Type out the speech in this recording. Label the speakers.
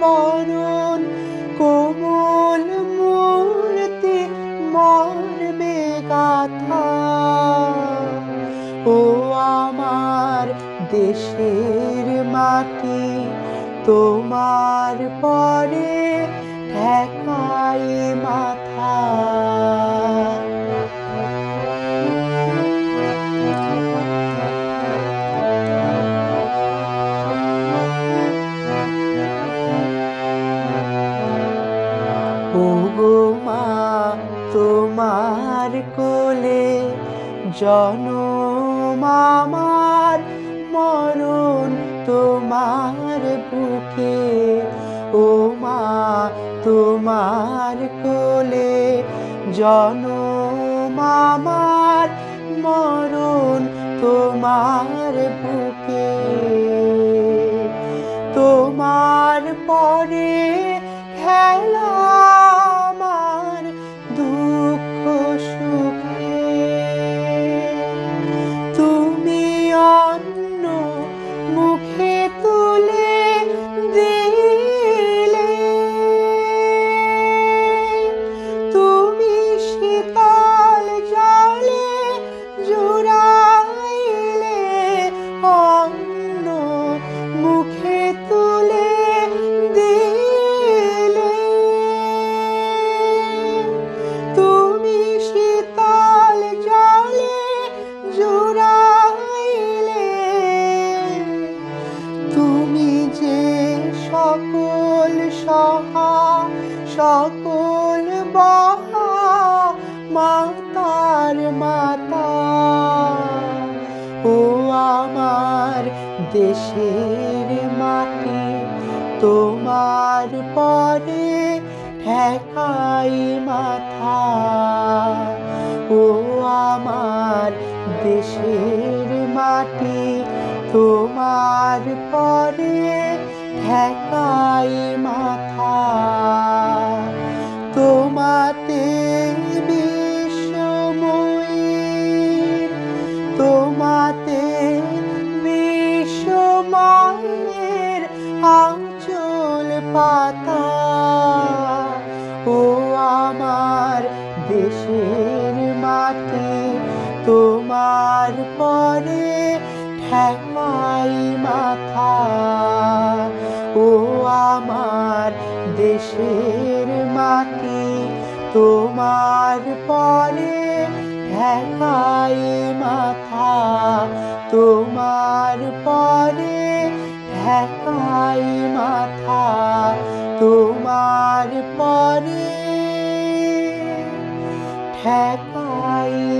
Speaker 1: বরণ কোমল মূর্তি মর্মে গাথা ও আমার দেশের মাটি তোমার পরে ঠেকাই কোলে জনম আমার, মরণ তোমার বুকে। ও মা, তোমার কোলে, জনম আমার, মরণ তোমার বুকে। তোমার পরে সকল মাতার মাতা। ও আমার দেশের মাটি, তোমার পরে ঠেকাই মাথা। ও আমার দেশের মাটি, তোমার পরে ঠেকাই মাথা। বিশ্বমায়ের আঁচল পাতা। ও আমার দেশের মাটি, তোমার পরে ঠেকাই মাথা। ও আমার দেশের মাটি, তোমার পরে ঠেকাই মাথা। তোমার পরে Hãy subscribe